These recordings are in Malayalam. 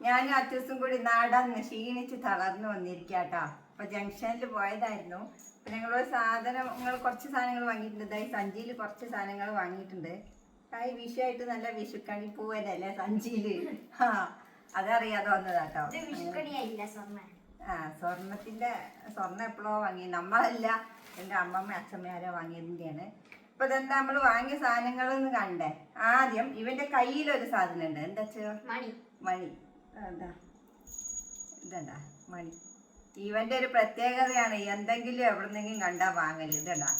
ഞാനും അച്ഛസും കൂടി നാടാന്ന് ക്ഷീണിച്ച് തളർന്നു വന്നിരിക്കാട്ടോ. അപ്പൊ ജംഗ്ഷനിൽ പോയതായിരുന്നു. അപ്പൊ ഞങ്ങൾ സാധനങ്ങൾ കുറച്ച് സാധനങ്ങൾ വാങ്ങിയിട്ടുണ്ട്. ഈ സഞ്ചിയിൽ കുറച്ച് സാധനങ്ങൾ വാങ്ങിയിട്ടുണ്ട്. ആയി വിഷുവായിട്ട് നല്ല വിഷുക്കണി പൂവല്ലേ സഞ്ചിയിൽ? ആ അതറിയാതെ വന്നതാട്ടോ. ആ സ്വർണത്തിന്റെ സ്വർണം എപ്പോഴോ വാങ്ങി. നമ്മളല്ല എന്റെ അമ്മമ്മ അച്ഛമ്മയാരോ വാങ്ങിയതിന്റെയാണ് ഇപ്പൊ ഇതെന്താ നമ്മൾ വാങ്ങിയ സാധനങ്ങളെന്ന് കണ്ടേ. ആദ്യം ഇവന്റെ കയ്യിലൊരു സാധനം ഉണ്ട് എന്താ മണി. മണി. എന്താ? ഇതണ്ടാ മണി. ഇവന്റെ ഒരു പ്രത്യേകതയാണ് എന്തെങ്കിലും എവിടെന്നെങ്കിലും കണ്ടാ വാങ്ങൽ. ഇതണ്ടാ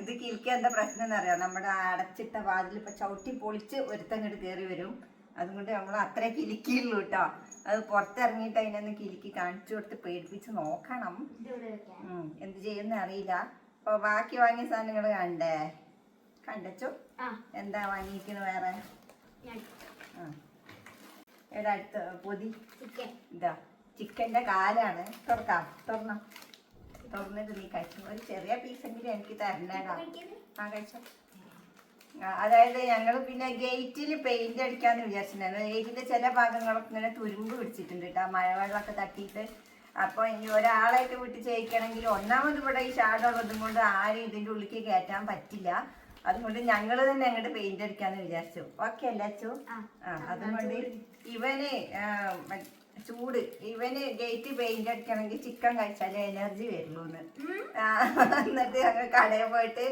ഇത് കിൽക്കാൻ എന്താ പ്രശ്നം എന്നറിയാം? നമ്മുടെ അടച്ചിട്ട വാതിൽ ഇപ്പൊ ചവിട്ടി പൊളിച്ച് ഒരുത്തങ്ങോട്ട് കയറി വരും. അതുകൊണ്ട് നമ്മൾ അത്ര കിലിക്കുള്ളൂ കേട്ടോ അത് പുറത്തിറങ്ങിയിട്ട് അതിനൊന്ന് കിലുക്കി കാണിച്ചു കൊടുത്ത് പേടിപ്പിച്ച് നോക്കണം. എന്ത് ചെയ്യുന്ന അറിയില്ല. അപ്പൊ ബാക്കി വാങ്ങിയ സാധനങ്ങൾ കണ്ടേ? കണ്ടച്ചു? എന്താ വാങ്ങിയിരിക്കുന്നത് വേറെ? ആ. ഇവിടെ അടുത്ത പൊതി. ചിക്കൻ. ഇതാ ചിക്കന്റെ കാലാണ്. തുറക്കാം തുറന്നോ. തുറന്നിട്ട് നീ കഴിച്ചു. ഒരു ചെറിയ പീസെങ്കിലും എനിക്ക് തരണേടാ ആ കഴിച്ചോ. അതായത് ഞങ്ങൾ പിന്നെ ഗേറ്റിൽ പെയിന്റ് അടിക്കാന്ന് വിചാരിച്ചിട്ടുണ്ടായിരുന്നു. ഗേറ്റിന്റെ ചില ഭാഗങ്ങളൊക്കെ ഇങ്ങനെ തുരുമ്പ് പിടിച്ചിട്ടുണ്ട് കേട്ടോ മഴവെള്ളമൊക്കെ തട്ടിയിട്ട്. അപ്പൊ ഇനി ഒരാളായിട്ട് വിട്ട് ചെയ്യിക്കണമെങ്കിൽ ഒന്നാമത് ഇവിടെ ഈ ഷാഡുള്ളതും കൊണ്ട് ആരും ഇതിന്റെ ഉള്ളിലേക്ക് കയറ്റാൻ പറ്റില്ല. അതുകൊണ്ട് ഞങ്ങൾ തന്നെ അങ്ങോട്ട് പെയിന്റ് അടിക്കാന്ന് വിചാരിച്ചു. ഓക്കെ അല്ലേ അച്ചു? അതുകൊണ്ട് ഇവന് ചൂട്. ഇവന് ഗേറ്റ് പെയിന്റ് അടിക്കണമെങ്കിൽ ചിക്കൻ കഴിച്ചാലേ എനർജി വരുള്ളൂ എന്നിട്ട് ഞങ്ങൾ കടയിൽ പോയിട്ട്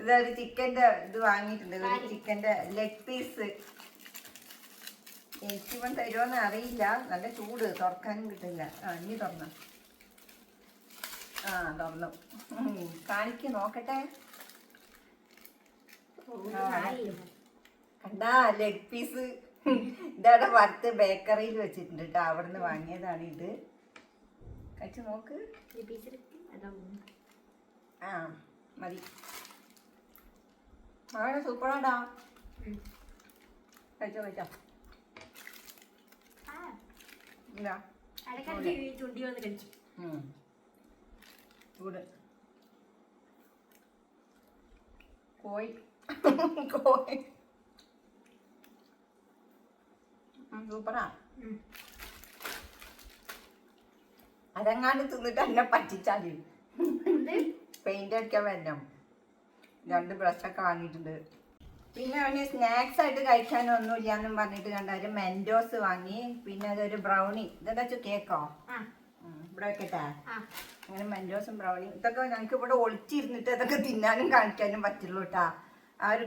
ഇതൊരു ചിക്കന്റെ ഇത് വാങ്ങിയിട്ടുണ്ട്. ഒരു ചിക്കന്റെ ലെഗ് പീസ് എനിക്ക് ഇവൻ തരുമോന്ന് അറിയില്ല. നല്ല ചൂട്. തുറക്കാനും കിട്ടില്ല. ആ ഇനി തുറന്നു. ആ തുറന്നു. കാണിക്ക് നോക്കട്ടെ. കണ്ടാ ലെഗ് പീസ് ഇതവിടെ വറുത്ത് ബേക്കറിയിൽ വെച്ചിട്ടുണ്ട് കേട്ടോ അവിടെ നിന്ന് വാങ്ങിയതാണ് ഇത്. കഴിച്ചു നോക്ക്. ആ മതി. അവിടെ സൂപ്പറാടാ കഴിച്ചോ കഴിച്ചോ. ഇതാ. ചുണ്ടി വന്ന് കഴിച്ചു. ഉം. ചൂട്. കോഴി. കോഴി സൂപ്പറാ. അതെങ്ങാണ്ട് തിന്നിട്ട് എന്നെ പറ്റിച്ചാൽ. പെയിന്റ് അടിക്കാൻ വരണം. രണ്ട് ബ്രഷൊക്കെ വാങ്ങിയിട്ടുണ്ട്. പിന്നെ അവന് സ്നാക്സ് ആയിട്ട് കഴിക്കാനൊന്നും ഇല്ലാന്നും പറഞ്ഞിട്ട് കണ്ട ഒരു മെൻഡോസ് വാങ്ങി. പിന്നെ അതൊരു ബ്രൗണി ഇതെന്താ വെച്ചാൽ കേക്കോ ഇവിടെ വെക്കട്ടെ. അങ്ങനെ മെൻഡോസും ബ്രൗണിയും ഇതൊക്കെ ഞങ്ങൾക്ക് ഇവിടെ ഒളിച്ചിരുന്നിട്ട് ഇതൊക്കെ തിന്നാനും കാണിക്കാനും പറ്റുള്ളൂ കേട്ടാ ആ ഒരു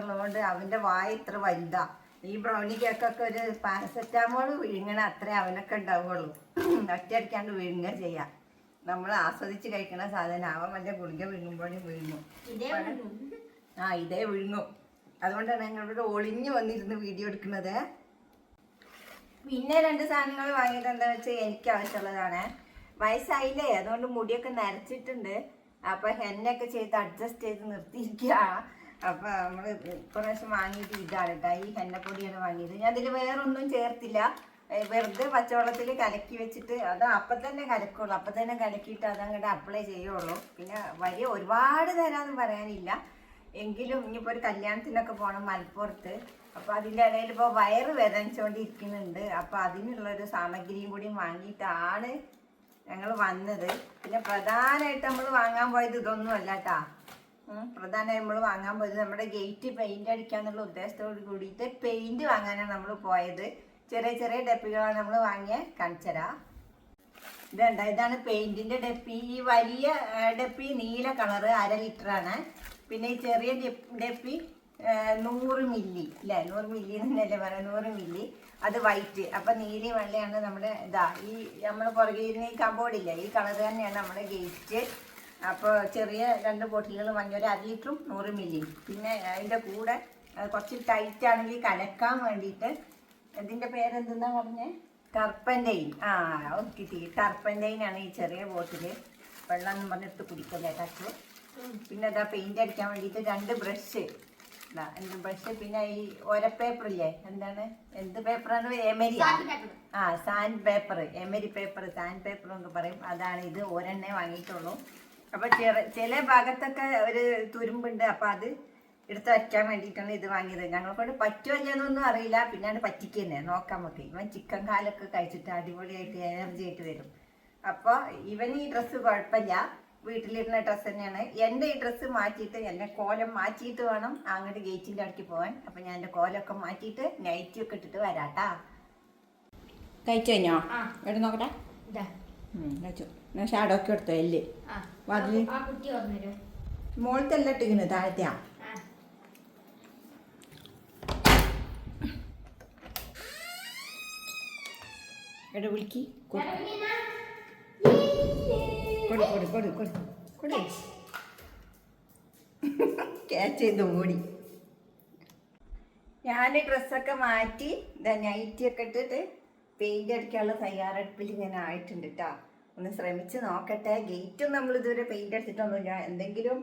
ഉള്ളതുകൊണ്ട് അവന്റെ വായ ഇത്ര വലുതാ. ഈ ബ്രൗണി കേക്കൊക്കെ ഒരു പാരസെറ്റാമോൾ വിഴുങ്ങണ അത്രേ അവനൊക്കെ ഉണ്ടാവുള്ളൂ. ഒറ്റയടിക്കാണ്ട് വിഴുങ്ങുക ചെയ്യാം. നമ്മൾ ആസ്വദിച്ച് കഴിക്കുന്ന സാധനം. അവൻ വല്ല ഗുളിക വിഴുങ്ങുമ്പോഴും വിഴുങ്ങും. ആ ഇതേ വിഴുങ്ങും. അതുകൊണ്ടാണ് ഞങ്ങളിവിടെ ഒളിഞ്ഞു വന്നിരുന്ന് വീഡിയോ എടുക്കുന്നത്. പിന്നെ രണ്ട് സാധനങ്ങൾ വാങ്ങിയത് എന്താ വെച്ചാൽ എനിക്ക് ആവശ്യമുള്ളതാണ്. വയസ്സായില്ലേ? അതുകൊണ്ട് മുടിയൊക്കെ നരച്ചിട്ടുണ്ട്. അപ്പൊ ഹെന്നൊക്കെ ചെയ്ത് അഡ്ജസ്റ്റ് ചെയ്ത് നിർത്തിയിരിക്കുക അപ്പൊ നമ്മൾ പ്രാവശ്യം വാങ്ങിയിട്ട് ഇതാണ് കേട്ടോ ഈ ഹെന്നപ്പൊടിയാണ് വാങ്ങിയത്. ഞാൻ അതിൽ വേറൊന്നും ചേർത്തില്ല. വെറുതെ പച്ചവെള്ളത്തിൽ കലക്കി വെച്ചിട്ട് അത് അപ്പം തന്നെ കലക്കുള്ളൂ. അപ്പം തന്നെ കലക്കിയിട്ട് അതങ്ങോട്ട് അപ്ലൈ ചെയ്യുള്ളൂ. പിന്നെ വലിയ ഒരുപാട് തരാമെന്ന് പറയാനില്ല. എങ്കിലും ഇനിയിപ്പോൾ ഒരു കല്യാണത്തിനൊക്കെ പോകണം മലപ്പുറത്ത്. അപ്പോൾ അതിന്റെ ഇടയിൽ ഇപ്പോൾ വയറ് വേദനിച്ചുകൊണ്ടിരിക്കുന്നുണ്ട് അപ്പോൾ അതിനുള്ളൊരു സാമഗ്രിയും കൂടി വാങ്ങിയിട്ടാണ് ഞങ്ങൾ വന്നത്. പിന്നെ പ്രധാനമായിട്ട് നമ്മൾ വാങ്ങാൻ പോയത് ഇതൊന്നും അല്ല കേട്ടാ പ്രധാനമായി നമ്മൾ വാങ്ങാൻ പോയത് നമ്മുടെ ഗേറ്റ് പെയിന്റ് അടിക്കാന്നുള്ള ഉദ്ദേശത്തോട് കൂടിയിട്ട് പെയിന്റ് വാങ്ങാനാണ് നമ്മൾ പോയത്. ചെറിയ ചെറിയ ഡപ്പികളാണ് നമ്മൾ വാങ്ങിയ. കാണിച്ചരാ. ഇതുണ്ട ഇതാണ് പെയിന്റിന്റെ ഡപ്പി. ഈ വലിയ ഡപ്പി നീല കളറ് അര ലിറ്റർ ആണ് പിന്നെ ഈ ചെറിയ ഡെപ്- ഡപ്പി നൂറ് മില്ലി അല്ലേ നൂറ് മില്ലി എന്നല്ലേ പറയാം നൂറ് മില്ലി. അത് വൈറ്റ്. അപ്പൊ നീലി വെള്ളയാണ് നമ്മുടെ ഇതാ. ഈ നമ്മൾ പുറകെ ഇരുന്ന് ഈ കബോർഡില്ല ഈ കളർ തന്നെയാണ് നമ്മുടെ ഗേറ്റ്. അപ്പോൾ ചെറിയ രണ്ട് ബോട്ടിലുകൾ വാങ്ങി ഒരു അര ലിറ്ററും നൂറ് മില്ലിയും പിന്നെ അതിന്റെ കൂടെ കുറച്ച് ടൈറ്റ് ആണെങ്കിൽ കലക്കാൻ വേണ്ടിയിട്ട് ഇതിന്റെ പേരെന്തെന്നാ പറഞ്ഞേ? ടർപ്പന്റൈൻ ആ ഓ കിട്ടി. ടർപ്പന്റൈൻ ആണ് ഈ ചെറിയ ബോട്ടിൽ വെള്ളം എന്ന് പറഞ്ഞിട്ട് കുടിക്കല്ലേ ടച്ചു പിന്നെ ഇതാ പെയിന്റ് അടിക്കാൻ വേണ്ടിയിട്ട് രണ്ട് ബ്രഷ് ഇതാ രണ്ട് ബ്രഷ് പിന്നെ ഈ ഒര പേപ്പർ ഇല്ലേ? എന്താണ്? എന്ത് പേപ്പറാണ്? എമരി ആ sand paper emery paper sand paper എന്ന് പറയും. അതാണ് ഇത്. ഒരെണ്ണേ വാങ്ങിയിട്ടുള്ളൂ. അപ്പൊ ചില ഭാഗത്തൊക്കെ ഒരു തുരുമ്പുണ്ട്. അപ്പൊ അത് എടുത്ത് വയ്ക്കാൻ വേണ്ടിട്ടാണ് ഇത് വാങ്ങിയത്. ഞങ്ങളെ കൊണ്ട് പറ്റുമോ ഇല്ലെന്നൊന്നും അറിയില്ല. പിന്നാണ് പറ്റിക്കന്നെ. നോക്കാൻ നമുക്ക്. ഇവൻ ചിക്കൻ കാലൊക്കെ കഴിച്ചിട്ട് അടിപൊളിയായിട്ട് എനർജി ആയിട്ട് വരും. അപ്പോൾ ഇവൻ ഈ ഡ്രസ്സ് കുഴപ്പമില്ല വീട്ടിലിരുന്ന ഡ്രസ്സ് തന്നെയാണ്. എന്റെ ഈ ഡ്രസ്സ് മാറ്റിയിട്ട് എന്റെ കോലം മാറ്റിയിട്ട് വേണം അങ്ങോട്ട് ഗേറ്റിന്റെ അടുത്ത് പോവാൻ. അപ്പം ഞാൻ എന്റെ കോലൊക്കെ മാറ്റിയിട്ട് നൈറ്റി ഒക്കെ ഇട്ടിട്ട് വരാട്ടാ. കഴിച്ചു കഴിഞ്ഞോ ആ. ഇവിടെ നോക്കട്ടെ. ഷാഡോ ഒക്കെ എടുത്തോ എല്ല്. വാതിൽ? ആ കുട്ടി വന്നേരോ മോളത്തെ എല്ലാം ഇട്ടിങ്ങനെ താഴത്തെയാ. എട വിളിക്ക്? ഞാൻ പിന്നെ കൊടു കൊടു കൊടു കൊടു കൊടു. ക്യാച്ച് ചെയ്ത് ഓടി ഞാൻ ഡ്രസ്സൊക്കെ മാറ്റി ഇതാ നൈറ്റിയൊക്കെ ഇട്ടിട്ട് പെയിന്റ് അടിക്കാനുള്ള തയ്യാറെടുപ്പിൽ ഇങ്ങനെ ആയിട്ടുണ്ട് കേട്ടോ ഒന്ന് ശ്രമിച്ച് നോക്കട്ടെ. ഗേറ്റും നമ്മൾ ഇതുവരെ പെയിന്റ് അടിച്ചിട്ടൊന്നുമില്ല. എന്തെങ്കിലും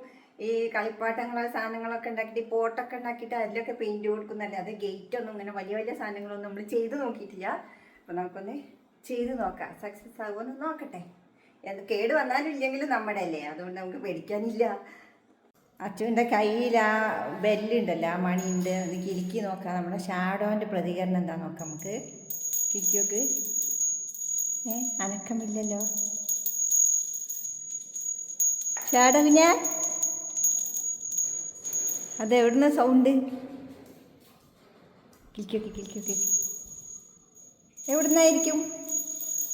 ഈ കളിപ്പാട്ടങ്ങളോ സാധനങ്ങളൊക്കെ ഉണ്ടാക്കിയിട്ട് പോട്ടൊക്കെ ഉണ്ടാക്കിയിട്ട് അതിലൊക്കെ പെയിന്റ് കൊടുക്കുന്നല്ലേ അത് ഗേറ്റ് ഒന്നും ഇങ്ങനെ വലിയ വലിയ സാധനങ്ങളൊന്നും നമ്മൾ ചെയ്ത് നോക്കിയിട്ടില്ല. അപ്പോൾ നമുക്കൊന്ന് ചെയ്ത് നോക്കാം. സക്സസ് ആകുമെന്ന് നോക്കട്ടെ. എന്ത് കേട് വന്നാലും ഇല്ലെങ്കിലും നമ്മുടെ അല്ലേ അതുകൊണ്ട് നമുക്ക് പേടിക്കാനില്ല. അച്ഛന്റെ കയ്യിൽ ആ ബെല്ലുണ്ടല്ലോ ആ മണിയുണ്ട് ഒന്ന് കിലുക്കി നോക്കാം. നമ്മുടെ ഷാഡോന്റെ പ്രതികരണം എന്താ നോക്കാം നമുക്ക്. കിലുക്കി നോക്ക് ഏ അനക്കമില്ലല്ലോ. ഷാഡോ അത് എവിടുന്ന സൗണ്ട് കിലുക്കി നോക്ക് എവിടുന്നായിരിക്കും?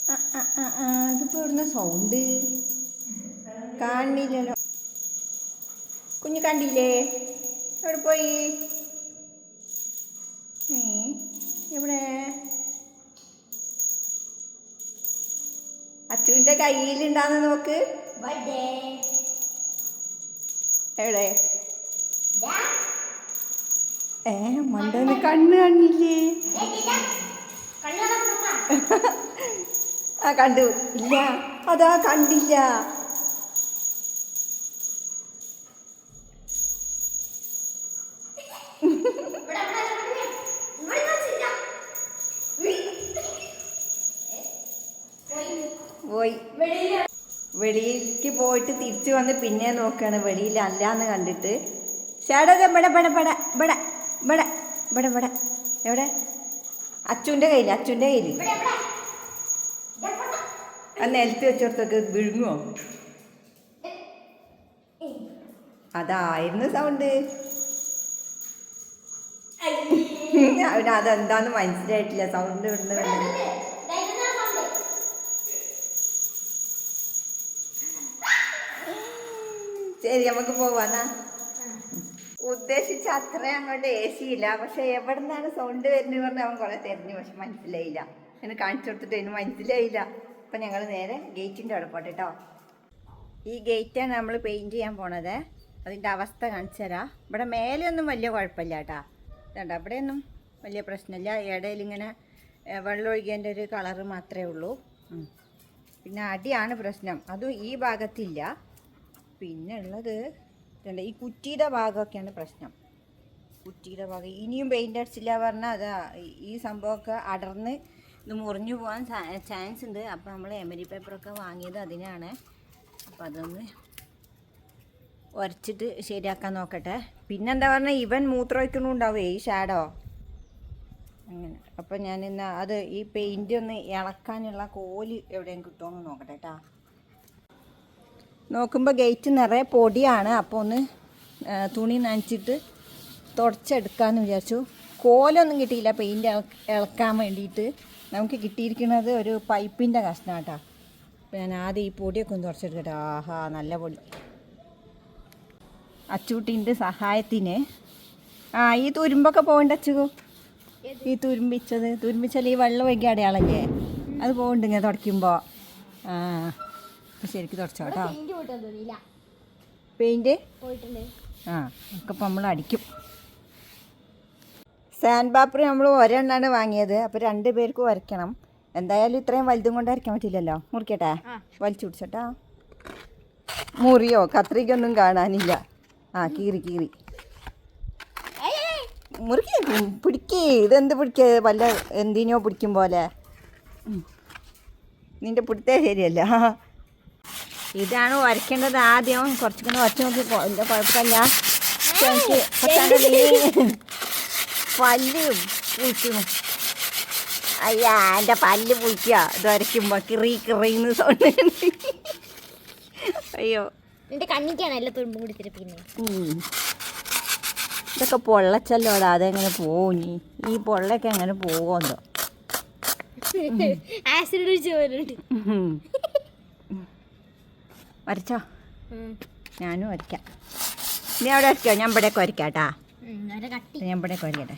ആ ആ ആ എവിടുന്ന സൗണ്ട് കാണില്ലല്ലോ. കുഞ്ഞു കണ്ടില്ലേ? എവിടെ പോയി? ഏ എവിടെ? അച്ചുവിന്റെ കയ്യിലുണ്ടാന്ന് നോക്ക്. എവിടെ? ഏ മണ്ടന് കണ്ണ് കാണില്ലേ? ആ കണ്ടു. ഇല്ല. അതാ കണ്ടില്ല. വെളിയിലേക്ക് പോയിട്ട് തിരിച്ചു വന്ന് പിന്നെ നോക്കുകയാണ് വെളിയിൽ അല്ലാന്ന് കണ്ടിട്ട്. ചേട്ടത് ഇവിടെ ഇവിടെ ഇവിടെ ഇവിടെ ഇവിടെ ഇവിടെ ഇവിടെ. എവിടെ? അച്ചുന്റെ കയ്യിൽ അച്ഛന്റെ കയ്യിൽ ആ നിലത്ത് വെച്ചോടത്തൊക്കെ വിഴുങ്ങുമോ അതായിരുന്നു സൗണ്ട്. അവിടെ അതെന്താന്ന് മനസ്സിലായിട്ടില്ല. സൗണ്ട് ഇവിടുന്ന് ശരി നമുക്ക് പോവാന്നാ. ഉദ്ദേശിച്ച അത്ര അങ്ങോട്ട് എ സി ഇല്ല. പക്ഷെ എവിടെ നിന്നാണ് സൗണ്ട് വരുന്നത് പറഞ്ഞ് അവൻ കുറെ തെരഞ്ഞു. പക്ഷെ മനസ്സിലായില്ല. എന്നെ കാണിച്ചു കൊടുത്തിട്ട് അതിന് മനസ്സിലായില്ല. അപ്പം ഞങ്ങൾ നേരെ ഗേറ്റിന്റെ അവിടെ പോട്ടെ കേട്ടോ ഈ ഗേറ്റാണ് നമ്മൾ പെയിന്റ് ചെയ്യാൻ പോണത്. അതിന്റെ അവസ്ഥ കാണിച്ചു തരാം. ഇവിടെ മേലെയൊന്നും വലിയ കുഴപ്പമില്ല കേട്ടോ ഇവിടെ അവിടെയൊന്നും വലിയ പ്രശ്നമില്ല. ഇടയിൽ ഇങ്ങനെ ഏ, വെള്ളം ഒഴുകിയതിന്റെ ഒരു കളറ് മാത്രമേ ഉള്ളൂ. പിന്നെ അടിയാണ് പ്രശ്നം. അതും ഈ ഭാഗത്തില്ല. പിന്നെ ഉള്ളത് ഇതുണ്ട് ഈ കുറ്റിയുടെ ഭാഗമൊക്കെയാണ് പ്രശ്നം. കുറ്റിയുടെ ഭാഗം. ഇനിയും പെയിന്റ് അടിച്ചില്ല പറഞ്ഞാൽ അതാ ഈ- സംഭവമൊക്കെ അടർന്ന് ഇത് മുറിഞ്ഞു പോകാൻ ചാൻസ് ഉണ്ട്. അപ്പോൾ നമ്മൾ എമരി പേപ്പറൊക്കെ വാങ്ങിയത് അതിനാണ്. അപ്പോൾ അതൊന്ന് ഉരച്ചിട്ട് ശരിയാക്കാൻ നോക്കട്ടെ. പിന്നെന്താ പറഞ്ഞാൽ ഇവൻ മൂത്രമൊഴിക്കണുണ്ടാവേ ഈ ഷാഡോ അങ്ങനെ. അപ്പോൾ ഞാൻ ഇന്ന് അത് ഈ പെയിന്റ് ഒന്ന് ഇളക്കാനുള്ള കോൽ എവിടെയും കിട്ടുമോ എന്ന് നോക്കട്ടെ കേട്ടോ നോക്കുമ്പോൾ ഗേറ്റ് നിറയെ പൊടിയാണ്. അപ്പോൾ ഒന്ന് തുണി നനച്ചിട്ട് തുടച്ചെടുക്കാമെന്ന് വിചാരിച്ചു. കോലൊന്നും കിട്ടിയില്ല പെയിന്റ് ഇളക്കാൻ വേണ്ടിയിട്ട്. നമുക്ക് കിട്ടിയിരിക്കുന്നത് ഒരു പൈപ്പിന്റെ കഷ്ണം കേട്ടോ ഞാൻ ആദ്യം ഈ പൊടിയൊക്കെ ഒന്ന് തുടച്ചെടുക്കട്ടെ ആഹാ നല്ല പൊടി. അച്ചൂട്ടിന്റെ സഹായത്തിന്. ആ ഈ തുരുമ്പൊക്കെ പോകണ്ട അച്ചു. ഈ തുരുമ്പിച്ചത് തുരുമ്പിച്ചാൽ ഈ വെള്ളം അടയാളല്ലേ? അത് ഇങ്ങനെ തുടയ്ക്കുമ്പോൾ ആ. ശരിക്കും തുടച്ചോ കേട്ടോ. പെയിന്റ് പെയിന്റ് ആ ഒക്കെ ഇപ്പം നമ്മൾ അടിക്കും. സാൻഡ് പേപ്പർ നമ്മൾ ഒരെണ്ണാണ് വാങ്ങിയത്. അപ്പോൾ രണ്ട് പേർക്ക് വരയ്ക്കണം. എന്തായാലും ഇത്രയും വലുതും കൊണ്ട് വരയ്ക്കാൻ പറ്റില്ലല്ലോ. മുറിക്കട്ടെ? വലിച്ചു പിടിച്ചട്ടാ. മുറിയോ? കത്രിക്കൊന്നും കാണാനില്ല. ആ കീറി കീറി. മുറിക്കേ പിടിക്കേ. ഇതെന്ത് പിടിക്കേ? വല്ല എന്തിനോ പിടിക്കും പോലെ. നിന്റെ പിടുത്തേ ശരിയല്ല. ഇതാണ് വരയ്ക്കേണ്ടത് ആദ്യം. കുറച്ചുകൊണ്ട് വരച്ച് നോക്കി. ഇല്ല കുഴപ്പമില്ല. പല്ലും പൂച്ചും അയ്യാ എന്റെ പല്ല് പൂക്കുക ഇത് വരയ്ക്കുമ്പോൾ കിറി കിറിന്ന് സൗണ്ട് അയ്യോ. എന്റെ കണ്ണിക്കാണ് എല്ലാ തുമ്പും കൂടി പിന്നെ. ഇതൊക്കെ പൊള്ളച്ചല്ലോടാ. അതെങ്ങനെ പോവും നീ ഈ പൊള്ളയൊക്കെ എങ്ങനെ പോകുമെന്നോ ആസിഡ് ഒഴിച്ച് പോലുണ്ട് വരച്ചോ? ഞാനും വരയ്ക്കാം. നീ അവിടെ വരയ്ക്കോ? ഞാൻ ഇവിടേക്ക് വരയ്ക്കാട്ടാ കട്ടി. ഞാൻ ഇവിടേക്ക് വരയ്ക്കട്ടെ.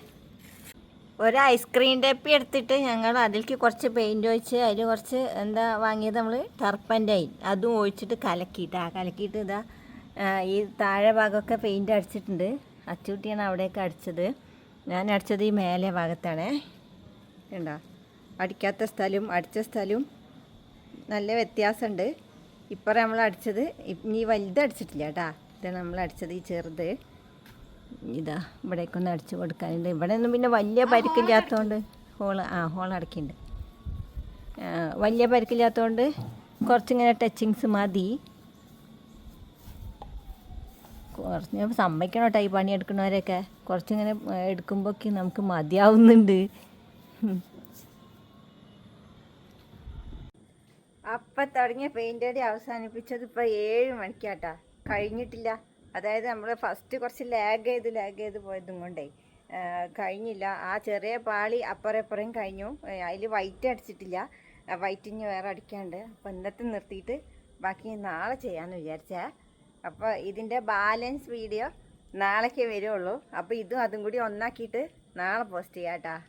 ഒരു ഐസ്ക്രീം ടേപ്പി എടുത്തിട്ട് ഞങ്ങൾ അതിലേക്ക് കുറച്ച് പെയിന്റ് ഒഴിച്ച് അതിൽ കുറച്ച് എന്താ വാങ്ങിയത് നമ്മൾ ടർപ്പന്റൈൻ അതും ഒഴിച്ചിട്ട് കലക്കിയിട്ട് ആ കലക്കിയിട്ട് ഇതാ ഈ താഴെ ഭാഗമൊക്കെ പെയിന്റ് അടിച്ചിട്ടുണ്ട്. അച്ചുകുട്ടിയാണ് അവിടെയൊക്കെ അടിച്ചത്. ഞാൻ അടിച്ചത് ഈ മേലെ ഭാഗത്താണേ. കണ്ടോ? അടിക്കാത്ത സ്ഥലവും അടിച്ച സ്ഥലവും നല്ല വ്യത്യാസമുണ്ട്. ഇപ്പം നമ്മൾ അടിച്ചത് ഇനി വലുത് അടിച്ചിട്ടില്ല കേട്ടാ. ഇതാണ് നമ്മൾ അടിച്ചത് ഈ ചെറുത്. ഇതാ ഇവിടേക്കൊന്ന് അടിച്ചു കൊടുക്കാനുണ്ട്. ഇവിടെ ഒന്നും പിന്നെ വലിയ പരിക്കില്ലാത്തതുകൊണ്ട് ഹോൾ ആ ഹോൾ അടക്കിണ്ട് വലിയ പരിക്കില്ലാത്തതുകൊണ്ട് കുറച്ചിങ്ങനെ ടച്ചിങ്സ് മതി. കുറച്ച് സമ്മതിക്കണം കേട്ടോ ഈ പണി എടുക്കുന്നവരൊക്കെ കുറച്ചിങ്ങനെ എടുക്കുമ്പോഴൊക്കെ നമുക്ക് മതിയാവുന്നുണ്ട്. അപ്പം തുടങ്ങിയ പെയിന്റ് അടി അവസാനിപ്പിച്ചത് ഇപ്പോൾ ഏഴ് മണിക്കാട്ടാ. കഴിഞ്ഞിട്ടില്ല. അതായത് നമ്മൾ ഫസ്റ്റ് കുറച്ച് ലാഗ് ചെയ്ത് ലാഗ് ചെയ്ത് പോയതും കൊണ്ടേ കഴിഞ്ഞില്ല. ആ ചെറിയ പാളി അപ്പുറം ഇപ്പുറം കഴിഞ്ഞു. അതിൽ വൈറ്റ് അടിച്ചിട്ടില്ല. വൈറ്റ് ഇനി വേറെ അടിക്കാണ്ട്. അപ്പം ഇന്നത്തെ നിർത്തിയിട്ട് ബാക്കി നാളെ ചെയ്യാമെന്ന് വിചാരിച്ചേ. അപ്പോൾ ഇതിന്റെ ബാലൻസ് വീഡിയോ നാളേക്ക് വരുള്ളൂ. അപ്പോൾ ഇതും അതും കൂടി ഒന്നാക്കിയിട്ട് നാളെ പോസ്റ്റ് ചെയ്യാം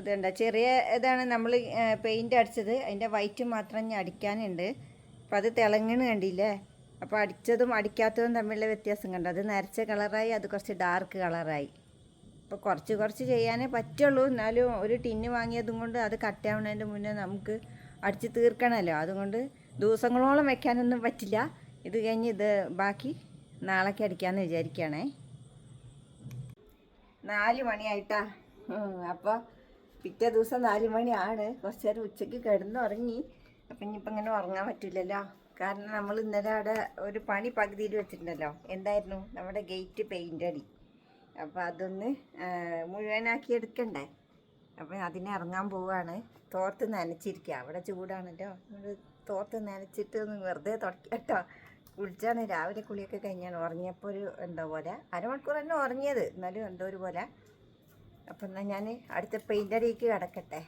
ഇതുണ്ട്. ചെറിയ ഇതാണ് നമ്മൾ പെയിന്റ് അടിച്ചത്. അതിന്റെ വൈറ്റ് മാത്രം ഞാൻ അടിക്കാനുണ്ട്. അപ്പോൾ അത് തിളങ്ങണ കണ്ടില്ലേ? അപ്പോൾ അടിച്ചതും അടിക്കാത്തതും തമ്മിലുള്ള വ്യത്യാസം കണ്ടോ? അത് നരച്ച കളറായി അത് കുറച്ച് ഡാർക്ക് കളറായി അപ്പോൾ കുറച്ച് കുറച്ച് ചെയ്യാനേ പറ്റുള്ളൂ. എന്നാലും ഒരു ടിന്ന് വാങ്ങിയതും കൊണ്ട് അത് കട്ടാവുന്നതിന്റെ മുന്നേ നമുക്ക് അടിച്ച് തീർക്കണമല്ലോ. അതുകൊണ്ട് ദിവസങ്ങളോളം വെക്കാനൊന്നും പറ്റില്ല. ഇത് കഴിഞ്ഞ് ഇത് ബാക്കി നാളേക്ക് അടിക്കാമെന്ന് വിചാരിക്കുകയാണേ. നാല് മണിയായിട്ടാ. അപ്പോൾ പിറ്റേ ദിവസം നാല് മണിയാണ്. കുറച്ച് നേരം ഉച്ചയ്ക്ക് കിടന്നുറങ്ങി. അപ്പം ഇനിയിപ്പോൾ ഇങ്ങനെ ഉറങ്ങാൻ പറ്റില്ലല്ലോ കാരണം നമ്മൾ ഇന്നലെ അവിടെ ഒരു പണി പകുതിയിൽ വെച്ചിട്ടുണ്ടല്ലോ. എന്തായിരുന്നു? നമ്മുടെ ഗേറ്റ് പെയിന്റ് അടി. അപ്പോൾ അതൊന്ന് മുഴുവനാക്കി എടുക്കണ്ടേ? അപ്പം അതിനെ ഇറങ്ങാൻ പോവാണ്. തോർത്ത് നനച്ചിരിക്കുക അവിടെ ചൂടാണല്ലോ. തോർത്ത് നനച്ചിട്ട് ഒന്ന് വെറുതെ തുടക്കട്ടോ കുളിച്ചാണ്. രാവിലെ കുളിയൊക്കെ കഴിഞ്ഞാണ്. ഉറങ്ങിയപ്പോൾ ഒരു എന്തോ പോലെ. അരമണിക്കൂർ തന്നെ ഉറങ്ങിയത്. എന്നാലും എന്തോ ഒരു പോലെ. അപ്പം എന്നാൽ ഞാൻ അടുത്ത പെയിന്റടിക്ക് കിടക്കട്ടെ.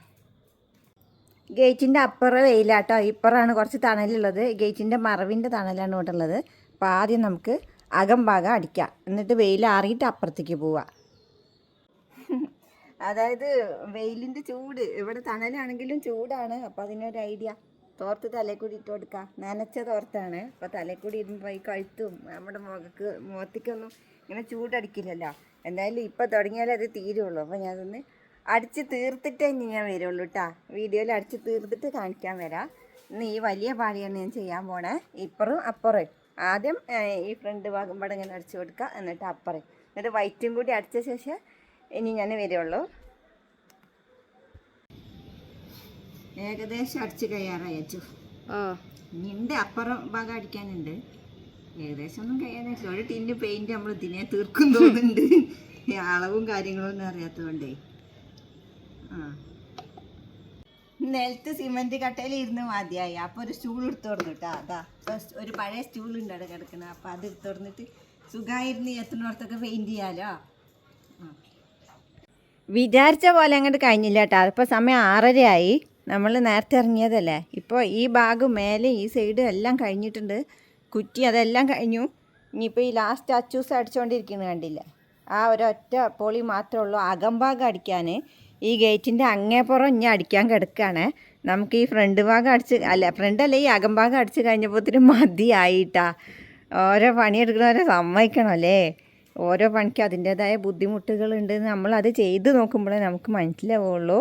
ഗേറ്റിന്റെ അപ്പുറം വെയിലാട്ടോ. ഇപ്പുറമാണ് കുറച്ച് തണലുള്ളത്. ഗേറ്റിന്റെ മറവിന്റെ തണലാണ് ഇവിടെ ഉള്ളത് അപ്പോൾ ആദ്യം നമുക്ക് അകം ഭാഗം അടിക്കാം. എന്നിട്ട് വെയിൽ ആറിയിട്ട് അപ്പുറത്തേക്ക് പോവാം. അതായത് വെയിലിന്റെ ചൂട്. ഇവിടെ തണലാണെങ്കിലും ചൂടാണ്. അപ്പോൾ അതിനൊരു ഐഡിയ. തോർത്ത് തലയിൽ കൂടി ഇട്ട് കൊടുക്കാം. നനച്ച തോർത്താണ്. അപ്പോൾ തലയിൽ കൂടി ഇടുമ്പോൾ ഈ കഴുത്തും നമ്മുടെ മുഖക്ക് മുഖത്തേക്കൊന്നും ഇങ്ങനെ ചൂടടിക്കില്ലല്ലോ. എന്തായാലും ഇപ്പോൾ തുടങ്ങിയാലേ അത് തീരുള്ളൂ. അപ്പോൾ ഞാനതൊന്ന് അടിച്ച് തീർത്തിട്ടേ ഇനി ഞാൻ വരുള്ളൂ കേട്ടോ വീഡിയോയിൽ അടിച്ച് തീർത്തിട്ട് കാണിക്കാൻ വരാം. ഇന്ന് ഈ വലിയ പാളിയാണ് ഞാൻ ചെയ്യാൻ പോണേ. ഇപ്പുറം അപ്പുറം. ആദ്യം ഈ ഫ്രണ്ട് ഭാഗം ഇവിടെ ഇങ്ങനെ അടിച്ച് കൊടുക്കുക എന്നിട്ട് അപ്പുറം. എന്നിട്ട് വൈറ്റും കൂടി അടിച്ച ശേഷം ഇനി ഞാൻ വരുള്ളൂ. ഏകദേശം അടിച്ച് കഴിയാറായി അച്ചു നിന്റെ അപ്പുറം ഭാഗം അടിക്കാനുണ്ട്. ഏകദേശം ഒന്നും കഴിയാനില്ല ഒരു ടിന്ന് പെയിന്റ് നമ്മൾ ഇതിനെ തീർക്കും തോന്നുന്നുണ്ട്. അളവും കാര്യങ്ങളും ഒന്നും അറിയാത്തതുകൊണ്ടേ. ആ. നിലത്ത് സിമെന്റ് കട്ടയിൽ ഇരുന്ന് മതിയായി. അപ്പൊ ഒരു സ്റ്റൂൾ എടുത്തു കേട്ടോ അതാ. ഒരു പഴയ സ്റ്റൂൾ ഉണ്ട് അവിടെ കിടക്കുന്നത് അപ്പൊ അത് എടുത്തു കൊടുത്തിട്ട് സുഖമായിരുന്ന് എത്തുന്നിടത്തൊക്കെ പെയിന്റ് ചെയ്യാലോ? വിചാരിച്ച പോലെ അങ്ങോട്ട് കഴിഞ്ഞില്ല കേട്ടോ അതിപ്പോൾ സമയം ആറരയായി. നമ്മൾ നേരത്തെ ഇറങ്ങിയതല്ലേ? ഇപ്പോൾ ഈ ഭാഗം മേലെ ഈ സൈഡ് എല്ലാം കഴിഞ്ഞിട്ടുണ്ട്. കുറ്റി അതെല്ലാം കഴിഞ്ഞു. ഇനിയിപ്പോൾ ഈ ലാസ്റ്റ് അച്ചൂസ് അടിച്ചുകൊണ്ടിരിക്കുന്നത് കണ്ടില്ല? ആ ഒരൊറ്റ പൊളി മാത്രമേ ഉള്ളൂ. അകംഭാഗം അടിക്കാൻ. ഈ ഗേറ്റിന്റെ അങ്ങേപ്പുറം ഇനി അടിക്കാൻ കിടക്കുകയാണ്. നമുക്ക് ഈ ഫ്രണ്ട് ഭാഗം അടിച്ച് അല്ല ഫ്രണ്ട് അല്ല ഈ അകംഭാഗം അടിച്ച് കഴിഞ്ഞപ്പോഴത്തേനും മതിയായിട്ടാ. ഓരോ പണിയെടുക്കുന്നവരെ സമ്മതിക്കണം അല്ലേ? ഓരോ പണിക്കും അതിന്റേതായ ബുദ്ധിമുട്ടുകളുണ്ട് നമ്മളത് ചെയ്ത് നോക്കുമ്പോഴേ നമുക്ക് മനസ്സിലാവുള്ളൂ.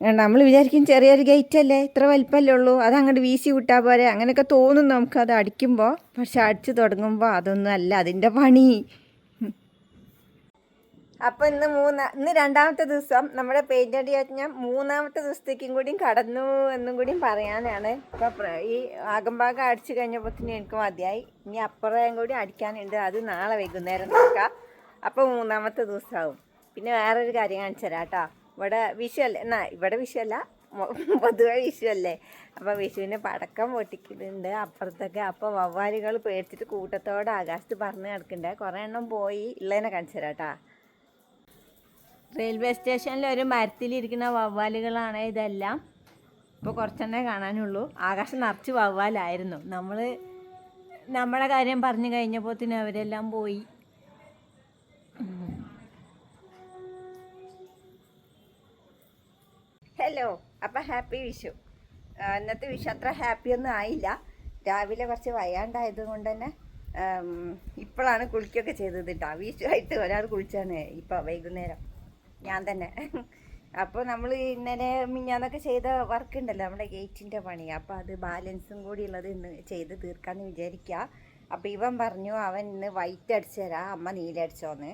നമ്മൾ വിചാരിക്കും ചെറിയൊരു ഗേറ്റ് അല്ലേ ഇത്ര വലിപ്പമല്ലേ ഉള്ളൂ. അത് അങ്ങോട്ട് വീശി വിട്ടാൽ പോരെ. അങ്ങനെയൊക്കെ തോന്നും നമുക്ക്. അത് അടിക്കുമ്പോൾ പക്ഷെ അടിച്ച് തുടങ്ങുമ്പോൾ അതൊന്നും അല്ല. അതിന്റെ പണി. അപ്പോൾ ഇന്ന് മൂന്ന ഇന്ന് രണ്ടാമത്തെ ദിവസം നമ്മുടെ പെയിന്റ് അടി ഞാൻ മൂന്നാമത്തെ ദിവസത്തേക്കും കൂടിയും കടന്നു എന്നും കൂടിയും പറയാനാണ്. ഇപ്പോൾ ഈ ആകമ്പാകം അടിച്ചു കഴിഞ്ഞപ്പോഴത്തേനും എനിക്ക് മതിയായി. ഇനി അപ്പുറം കൂടി അടിക്കാനുണ്ട്. അത് നാളെ വൈകുന്നേരം നോക്കാം അപ്പോൾ മൂന്നാമത്തെ ദിവസമാവും. പിന്നെ വേറൊരു കാര്യം കാണിച്ചു തരാം കേട്ടോ. ഇവിടെ വിഷു അല്ലേ എന്നാ ഇവിടെ വിഷു അല്ല പൊതുവെ വിഷു അല്ലേ അപ്പോൾ വിഷുവിന് പടക്കം പൊട്ടിക്കുന്നുണ്ട് അപ്പുറത്തൊക്കെ. അപ്പോൾ വവ്വാലുകൾ പേടിച്ചിട്ട് കൂട്ടത്തോടെ ആകാശത്ത് പറന്ന് കിടക്കുന്നുണ്ട് കുറേ എണ്ണം പോയി ഉള്ളതിനെ കാണിച്ചു റെയിൽവേ സ്റ്റേഷനിൽ ഒരു മരത്തിലിരിക്കുന്ന വവ്വാലുകളാണ് ഇതെല്ലാം. ഇപ്പോൾ കുറച്ചെണ്ണേ കാണാനുള്ളൂ. ആകാശം നിറച്ച് വവ്വാലായിരുന്നു. നമ്മൾ നമ്മുടെ കാര്യം പറഞ്ഞു കഴിഞ്ഞപ്പോഴത്തേനും അവരെല്ലാം പോയി. ഹലോ അപ്പം ഹാപ്പി വിഷു. ഇന്നത്തെ വിഷു അത്ര ഹാപ്പി ഒന്നും ആയില്ല. രാവിലെ കുറച്ച് വയ്യാണ്ടായത് കൊണ്ട് തന്നെ ഇപ്പോഴാണ് കുളിക്കൊക്കെ ചെയ്തത് കേട്ടോ വിഷു ആയിട്ട് ഒരാൾ കുളിച്ചാണ് ഇപ്പം വൈകുന്നേരം. ഞാൻ തന്നെ. അപ്പോൾ നമ്മൾ ഇന്നലെ മിഞ്ഞാന്നൊക്കെ ചെയ്ത വർക്ക് ഉണ്ടല്ലോ നമ്മുടെ ഗേറ്റിന്റെ പണി. അപ്പോൾ അത് ബാലൻസും കൂടി ഉള്ളത് ഇന്ന് ചെയ്ത് തീർക്കാമെന്ന് വിചാരിക്കുക അപ്പോൾ ഇവൻ പറഞ്ഞു അവൻ ഇന്ന് വൈറ്റ് അടിച്ചു തരാം അമ്മ നീല അടിച്ചോന്ന്.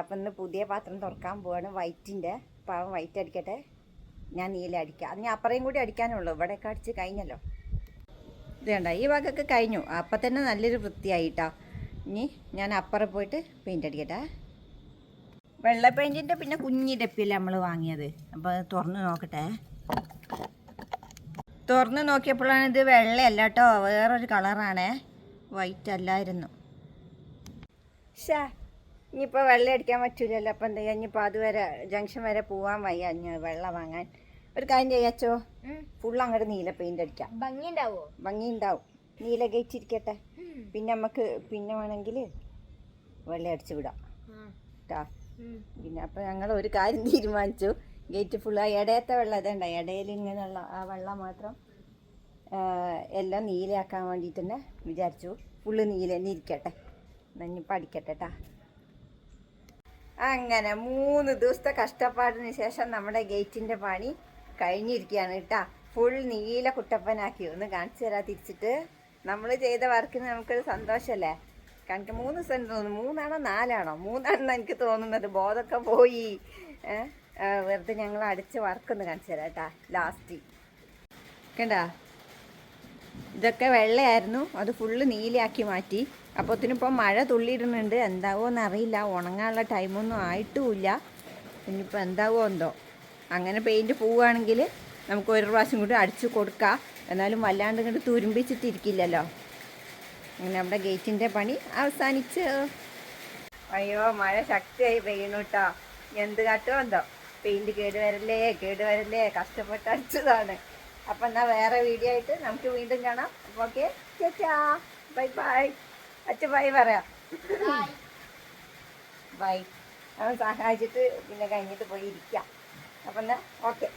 അപ്പം ഇന്ന് പുതിയ പാത്രം തുറക്കാൻ പോവാണ് വൈറ്റിന്റെ അപ്പോൾ അവൻ വൈറ്റ് അടിക്കട്ടെ. ഞാൻ നീല അടിക്കാം. അത് ഞാൻ അപ്പറയും കൂടി അടിക്കാനുള്ളൂ. ഇവിടെ അടിച്ച് കഴിഞ്ഞല്ലോ. ഇത് വേണ്ട ഈ ഭാഗമൊക്കെ കഴിഞ്ഞു. അപ്പം തന്നെ നല്ലൊരു വൃത്തിയായിട്ടാ. ഇനി ഞാൻ അപ്പുറം പോയിട്ട് പെയിന്റ് അടിക്കട്ടെ. വെള്ള പെയിന്റിന്റെ പിന്നെ കുഞ്ഞി ഡപ്പിയല്ലേ നമ്മൾ വാങ്ങിയത്? അപ്പോൾ തുറന്ന് നോക്കട്ടെ. തുറന്ന് നോക്കിയപ്പോഴാണ് ഇത് വെള്ളയല്ല കേട്ടോ. വേറൊരു കളറാണേ വൈറ്റ് അല്ലായിരുന്നു. ഷാ ഇനിയിപ്പോൾ വെള്ളം അടിക്കാൻ പറ്റൂലല്ലോ അപ്പം എന്താ ഇനിയിപ്പോൾ അതുവരെ ജംഗ്ഷൻ വരെ പോവാൻ വയ്യ ഇനി വെള്ളം വാങ്ങാൻ. ഒരു കാര്യം ചെയ്യാച്ചോ ഫുൾ അങ്ങോട്ട് നീല പെയിന്റ് അടിക്കാം. ഭംഗി ഉണ്ടാവോ ഭംഗി ഉണ്ടാവും നീല ഗേറ്റ് ഇരിക്കട്ടെ പിന്നെ നമുക്ക് പിന്നെ വേണമെങ്കിൽ വെള്ളം അടിച്ചു വിടാം. കേട്ടോ പിന്നെ അപ്പം ഞങ്ങൾ ഒരു കാര്യം തീരുമാനിച്ചു. ഗേറ്റ് ഫുൾ ആ ഇടയത്തെ വെള്ളം അതേണ്ട ഇടയിൽ ഇങ്ങനെയുള്ള ആ വെള്ളം മാത്രം എല്ലാം നീലയാക്കാൻ വേണ്ടിയിട്ട് തന്നെ വിചാരിച്ചു. ഫുള്ള് നീല തന്നെ ഇരിക്കട്ടെ നഞ്ഞ് പഠിക്കട്ടെ കേട്ടാ അങ്ങനെ മൂന്ന് ദിവസത്തെ കഷ്ടപ്പാടിന് ശേഷം നമ്മുടെ ഗേറ്റിന്റെ പണി കഴിഞ്ഞിരിക്കുകയാണ് കേട്ടാ. ഫുൾ നീല കുട്ടപ്പനാക്കി ഒന്ന് കാണിച്ചു തരാ തിരിച്ചിട്ട്. നമ്മൾ ചെയ്ത വർക്കിന് നമുക്കൊരു സന്തോഷമല്ലേ കണക്ക് മൂന്ന് ദിവസം തോന്നുന്നു. മൂന്നാണോ നാലാണോ? മൂന്നാണെന്ന് എനിക്ക് തോന്നുന്നത്. ബോധമൊക്കെ പോയി? വെറുതെ ഞങ്ങൾ അടിച്ച് വർക്കൊന്ന് കാണിച്ചു തരാം കേട്ടാ. ലാസ്റ്റ് കണ്ടാ? ഇതൊക്കെ വെള്ളയായിരുന്നു. അത് ഫുള്ള് നീലയാക്കി മാറ്റി. അപ്പോഴത്തേനിപ്പോൾ മഴ തുള്ളിയിടുന്നുണ്ട്. എന്താവോന്ന് അറിയില്ല. ഉണങ്ങാനുള്ള ടൈമൊന്നും ആയിട്ടുമില്ല. ഇനിയിപ്പോൾ എന്താവോ എന്തോ. അങ്ങനെ പെയിന്റ് പോവുകയാണെങ്കിൽ നമുക്ക് ഒരു പ്രാവശ്യം കൂടി അടിച്ചു കൊടുക്കാം. എന്നാലും വല്ലാണ്ട് ഇങ്ങോട്ട് തുരുമ്പിച്ചിട്ടിരിക്കില്ലല്ലോ. അങ്ങനെ നമ്മുടെ ഗേറ്റിന്റെ പണി അവസാനിച്ച്. അയ്യോ മഴ ശക്തിയായി പെയ്യണു കേട്ടോ എന്ത് കാട്ടോ എന്തോ. പെയിന്റ് കേട് വരല്ലേ കഷ്ടപ്പെട്ട് അടിച്ചതാണ്. അപ്പം എന്നാൽ വേറെ വീഡിയോ ആയിട്ട് നമുക്ക് വീണ്ടും കാണാം. ഓക്കെ ചേച്ചാ. Bye bye. അച്ഛ ബൈ പറയാം. ബൈ അവൻ സഹായിച്ചിട്ട് പിന്നെ കഴിഞ്ഞിട്ട് പോയി ഇരിക്കാം. അപ്പം എന്നാൽ ഓക്കെ.